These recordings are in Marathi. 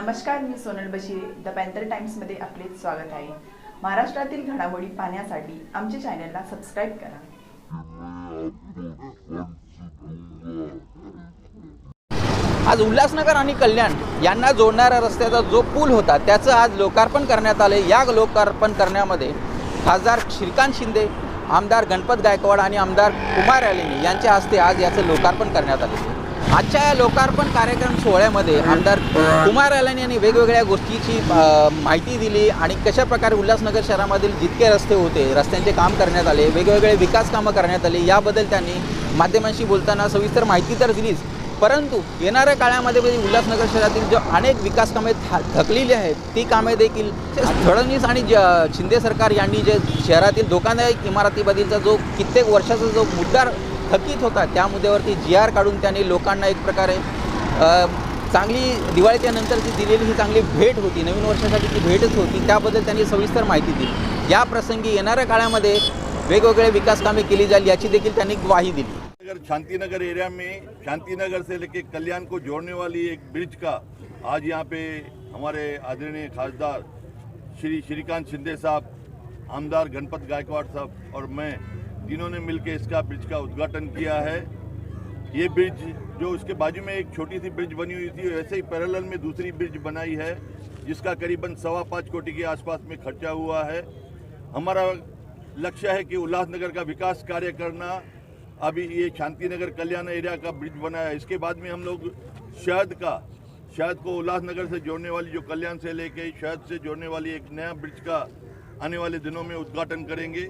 नमस्कार मी सोनल बशीरे. द पॅन्थर टाइम्समध्ये आपले स्वागत आहे. महाराष्ट्रातील घडामोडी पाहण्यासाठी आमच्या चॅनलला सबस्क्राईब करा. आज उल्हासनगर आणि कल्याण यांना जोडणाऱ्या रस्त्याचा जो पूल होता त्याचं आज लोकार्पण करण्यात आले या लोकार्पण करण्यामध्ये खासदार श्रीकांत शिंदे आमदार गणपत गायकवाड आणि आमदार कुमार यालिनी यांच्या हस्ते आज याचं लोकार्पण करण्यात आले. आजच्या या लोकार्पण कार्यक्रम सोहळ्यामध्ये आमदार कुमार यालिनी यांनी वेगवेगळ्या गोष्टीची माहिती दिली आणि कशा प्रकारे उल्हासनगर शहरामधील जितके रस्ते होते रस्त्यांचे काम करण्यात आले वेगवेगळे विकास कामं करण्यात आली याबद्दल त्यांनी माध्यमांशी बोलताना सविस्तर माहिती तर दिलीच. परंतु येणाऱ्या काळामध्ये म्हणजे उल्हासनगर शहरातील जो अनेक विकास कामे थ थकलेली आहेत ती कामे देखील फडणवीस आणि ज शिंदे सरकार यांनी जे शहरातील धोकादायक इमारतीबद्दलचा जो कित्येक वर्षाचा जो मुद्दा थकीत होता त्या मुद्द्यावरती जी आर काढून त्याने लोकांना एक प्रकारे चांगली दिवाळीच्या नंतरची दिलेली ही चांगली भेट होती. नवीन वर्षासाठी ती भेटच होती. त्याबद्दल त्यांनी सविस्तर माहिती दिली. या प्रसंगी येणाऱ्या काळामध्ये वेगवेगळे विकास कामे केली जाईल याची देखील त्यांनी ग्वाही दिली. शांतीनगर शांतिनगर एरिया में शांतिनगर से लेके कल्याण को जोड़ने वाली एक ब्रिज का आज यहाँ पे हमारे आदरणीय खासदार श्री श्रीकांत शिंदे साहब आमदार गणपत गायकवाड़ साहब और मैं तीनों ने मिलकर इसका ब्रिज का उद्घाटन किया है। ये ब्रिज जो उसके बाजू में एक छोटी सी ब्रिज बनी हुई थी वैसे ही पैरेलल में दूसरी ब्रिज बनाई है, जिसका करीबन सवा पाँच कोटि के आसपास में खर्चा हुआ है। हमारा लक्ष्य है कि उल्लासनगर का विकास कार्य करना। अभी ये शांतिनगर कल्याण एरिया का ब्रिज बना है। इसके बाद में हम लोग शहद का, शहद को उल्लासनगर से जोड़ने वाली जो कल्याण से लेके शहद से जोड़ने वाली एक नया ब्रिज का आने वाले दिनों में उद्घाटन करेंगे।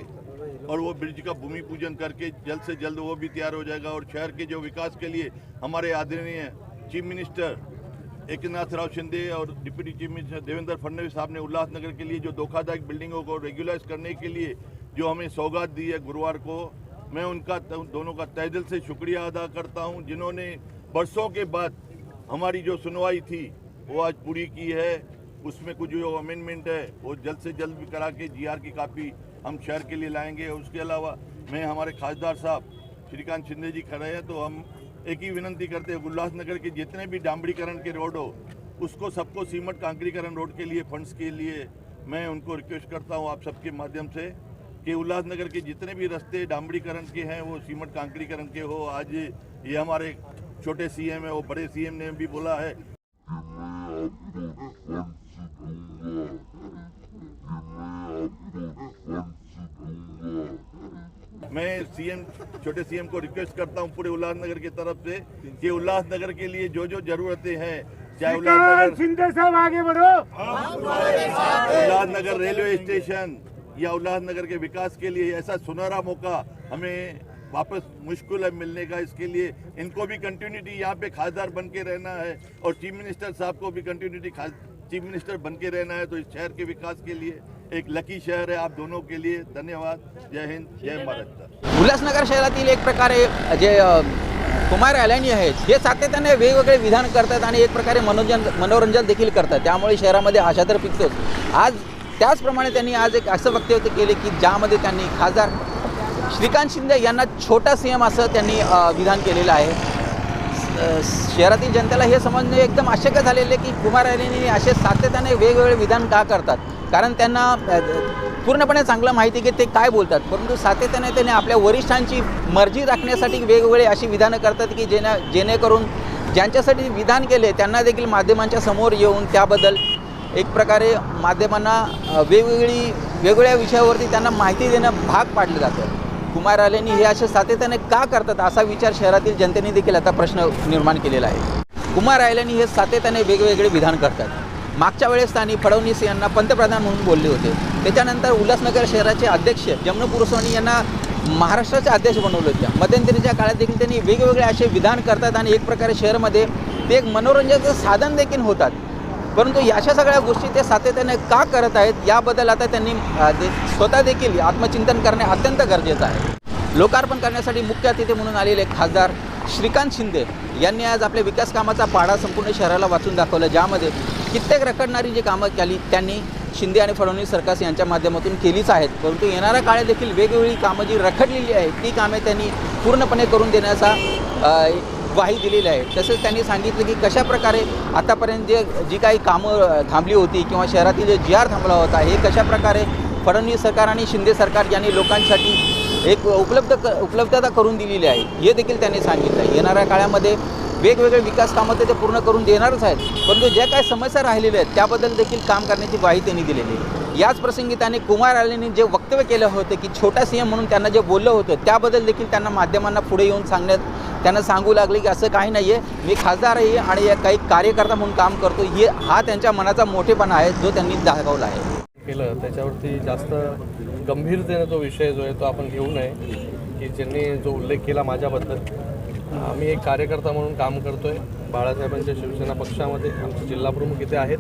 और वो ब्रिज का भूमि पूजन करके जल्द से जल्द वो भी तैयार हो जाएगा और शहर के जो विकास के लिए हमारे आदरणीय चीफ मिनिस्टर एकनाथ राव शिंदे और deputy chief minister Devendra Fadnavis साहब ने उल्लासनगर के लिए जो धोखादायक बिल्डिंगों को रेगुलाइज करने के लिए जो हमें सौगात दी है गुरुवार को, मैं उनका दोनों का तहे दिल से शुक्रिया अदा करता हूँ, जिन्होंने बरसों के बाद हमारी जो सुनवाई थी, वो आज पूरी की है। उसमें कुछ जो अमेंडमेंट है, वो जल्द से जल्द भी करा के जीआर की कापी हम शहर के लिए लाएँगे। उसके अलावा मैं, हमारे खासदार साहब श्रीकांत शिंदे जी खड़े हैं तो हम एक ही विनंती करते हैं, उल्लासनगर के जितने भी डामड़ीकरण के रोड हो, उसको सबको सीमेंट कांकरीकरण रोड के लिए, फंड्स के लिए मैं उनको रिक्वेस्ट करता हूँ आप सबके माध्यम से कि उल्लासनगर के जितने भी रास्ते डामड़ीकरण के हैं, वो सीमेंट कांकरीकरण के हो। आज ये हमारे छोटे सीएम है, वो बड़े सीएम ने भी बोला है। मैं सीएम छोटे सीएम को रिक्वेस्ट करता हूँ पूरे उल्लासनगर की तरफ़ से कि उल्लासनगर के लिए जो जो जरूरतें हैं चाहे उल्लासनगर शिंदे साहब आगे बढ़ो। उल्लासनगर रेलवे स्टेशन या उल्लासनगर के विकास के लिए ऐसा सुनहरा मौका हमें वापस मुश्किल है मिलने का इसके लिए। इनको भी कंटिन्यूटी यहाँ पे खासदार बन के रहना है और चीफ मिनिस्टर साहब को भी कंटिन्यूटी चीफ मिनिस्टर बन के रहना है तो इस शहर के विकास के लिए। एक लकी शहर है आप दोनों के लिए धन्यवाद. जय हिंद जय महाराष्ट्र. उल्हासनगर शहरातील एक प्रकारे जे कुमार अलानी आहेत हे सातत्याने वेगवेगळे विधान करतात आणि एक प्रकारे मनोरंजन मनोरंजन देखील करतात. त्यामुळे शहरामध्ये आशा तर पिकतोच आज त्याचप्रमाणे त्यांनी आज एक असं वक्तव्य केले की ज्यामध्ये त्यांनी खासदार श्रीकांत शिंदे यांना छोटा सी एम असं त्यांनी विधान केलेलं आहे. शहरातील जनतेला हे समजणे एकदम आशक्य झालेले की कुमार अलानी असे सातत्याने वेगवेगळे विधान का करतात? कारण त्यांना पूर्णपणे चांगलं माहिती की ते काय बोलतात? परंतु सातत्याने त्याने आपल्या वरिष्ठांची मर्जी राखण्यासाठी वेगवेगळे अशी विधानं करतात की जेणे जेणेकरून ज्यांच्यासाठी विधान केले त्यांना देखील माध्यमांच्या समोर येऊन त्याबद्दल एक प्रकारे माध्यमांना वेगवेगळी वेगवेगळ्या विषयावरती त्यांना माहिती देणं भाग पाडलं जातं. कुमार आलेनी हे असे सातत्याने का करतात असा विचार शहरातील जनतेने देखील आता प्रश्न निर्माण केलेला आहे. कुमार आयल्यानी हे सातत्याने वेगवेगळे विधान करतात. मागच्या वेळेस त्यांनी फडणवीस यांना पंतप्रधान म्हणून बोलले होते. त्याच्यानंतर उल्हासनगर शहराचे अध्यक्ष जमन पुरस्वानी यांना महाराष्ट्राचे अध्यक्ष बनवलं होतं. मध्यंतरीच्या काळात देखील त्यांनी वेगवेगळे असे विधान करतात आणि एक प्रकारे शहरमध्ये ते एक मनोरंजनाचं साधन देखील होतात. परंतु अशा सगळ्या गोष्टी ते सातत्याने का करत आहेत याबद्दल आता त्यांनी ते स्वतः देखील आत्मचिंतन करणे अत्यंत गरजेचं आहे. लोकार्पण करण्यासाठी मुख्य अतिथी म्हणून आलेले खासदार श्रीकांत शिंदे यांनी आज आपल्या विकास कामाचा पाडा संपूर्ण शहराला वाचून दाखवलं ज्यामध्ये कित्येक रखडणारी जी कामं केली त्यांनी शिंदे आणि फडणवीस सरकार यांच्या माध्यमातून केलीच आहेत. परंतु येणाऱ्या काळात देखील वेगवेगळी कामं जी रखडलेली आहेत ती कामे त्यांनी पूर्णपणे करून देण्याचा ग्वाही दिलेली आहे. तसेच त्यांनी सांगितलं की कशा प्रकारे आतापर्यंत जे जी काही कामं थांबली होती किंवा शहरातील जे जी आर थांबला होता हे कशाप्रकारे फडणवीस सरकार आणि शिंदे सरकार यांनी लोकांसाठी एक उपलब्ध क उपलब्धता करून दिलेली आहे हे देखील त्यांनी सांगितलं. आहे येणाऱ्या काळामध्ये वेगवेगळे विकास कामं ते पूर्ण करून देणारच आहेत. परंतु ज्या काही समस्या राहिलेल्या आहेत त्याबद्दल देखील काम करण्याची ग्वाही त्यांनी दिलेली आहे. याच प्रसंगी त्यांनी कुमार आलेने जे वक्तव्य केलं होतं की छोटा सी एम म्हणून त्यांना जे बोललं होतं त्याबद्दल देखील त्यांना माध्यमांना पुढे येऊन सांगण्यात त्यांना सांगू लागले की असं काही नाही आहे मी खासदार आहे आणि या काही कार्यकर्ता म्हणून काम करतो हे हा त्यांच्या मनाचा मोठेपणा आहे जो त्यांनी दाखवला आहे. केलं. त्याच्यावरती जास्त गंभीरतेनं जो विषय जो आहे तो आपण घेऊ नये की ज्यांनी जो उल्लेख केला माझ्याबद्दल. आम्ही एक कार्यकर्ता म्हणून काम करतो आहे बाळासाहेबांच्या शिवसेना पक्षामध्ये आमचे जिल्हाप्रमुख इथे आहेत.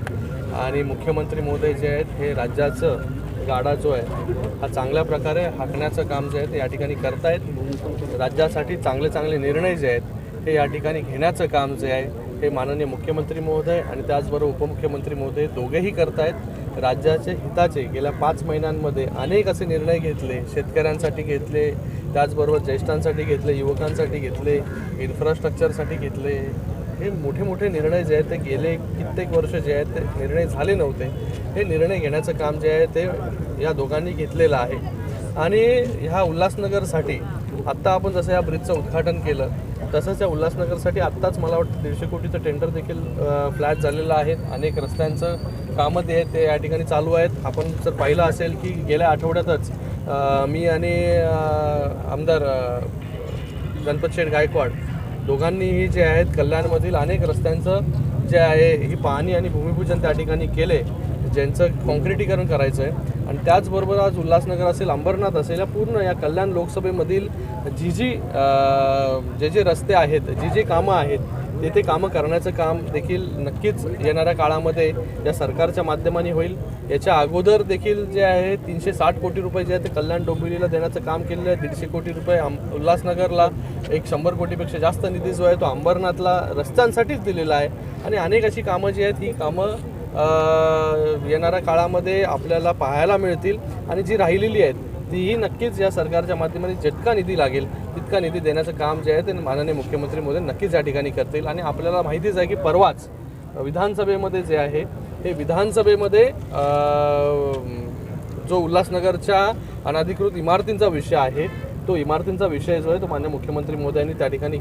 आणि मुख्यमंत्री महोदय जे आहेत हे राज्याचं गाडा जो आहे हा चांगल्या प्रकारे हाकण्याचं काम जे आहे ते या ठिकाणी करतायत. राज्यासाठी चांगले चांगले निर्णय जे आहेत हे या ठिकाणी घेण्याचं काम जे आहे हे माननीय मुख्यमंत्री महोदय आणि त्याचबरोबर उपमुख्यमंत्री महोदय दोघेही करतायत. राज्याचे हिताचे गेल्या पाच महिन्यांमध्ये अनेक असे निर्णय घेतले शेतकऱ्यांसाठी घेतले त्याचबरोबर ज्येष्ठांसाठी घेतले युवकांसाठी घेतले इन्फ्रास्ट्रक्चरसाठी घेतले हे मोठे मोठे निर्णय जे आहेत ते गेले कित्येक वर्ष जे आहेत ते निर्णय झाले नव्हते. हे निर्णय घेण्याचं काम जे आहे ते या दोघांनी घेतलेलं आहे. आणि ह्या उल्हासनगरसाठी आत्ता आपण जसं या ब्रिजचं उद्घाटन केलं तसंच या उल्हासनगरसाठी आत्ताच मला वाटतं दीडशे कोटीचं टेंडर देखील फ्लॅट झालेलं आहे. अनेक रस्त्यांचं कामं ते ते या ठिकाणी चालू आहेत. आपण जर पाहिलं असेल की गेल्या आठवड्यातच मी आणि आमदार गणपत शेठ गायकवाड दोघांनीही जे आहेत कल्याणमधील अनेक रस्त्यांचं जे आहे ही पाहणी आणि भूमिपूजन त्या ठिकाणी केले ज्यांचं कॉन्क्रिटीकरण करायचं आहे आणि त्याचबरोबर आज उल्हासनगर असेल अंबरनाथ असेल या पूर्ण या कल्याण लोकसभेमधील जी जी जे जे रस्ते आहेत जी जी कामं आहेत तेथे कामं करण्याचं काम देखील नक्कीच येणाऱ्या काळामध्ये या सरकारच्या माध्यमाने होईल. याच्या अगोदर देखील जे आहे तीनशे साठ कोटी रुपये जे आहे ते कल्याण डोंबिवलीला देण्याचं काम केलेलं आहे. दीडशे कोटी रुपये आम उल्हासनगरला एक शंभर कोटीपेक्षा जास्त निधी जो आहे तो अंबरनाथला रस्त्यांसाठीच दिलेला आहे. आणि अनेक अशी कामं जी आहेत ही कामं येणाऱ्या काळामध्ये आपल्याला पाहायला मिळतील. आणि जी राहिलेली आहेत तीही नक्कीच या सरकारच्या माध्यमाने जितका निधी लागेल तितका निधी देण्याचं काम जे आहे ते माननीय मुख्यमंत्री मोदी नक्कीच या ठिकाणी करतील. आणि आपल्याला माहितीच आहे की परवाच विधानसभेमध्ये जे आहे हे विधानसभेमध्ये जो उल्हासनगरच्या अनधिकृत इमारतींचा विषय आहे तो इमारतींचा विषय जो आहे तो मान्य मुख्यमंत्री मोदयांनी त्या ठिकाणी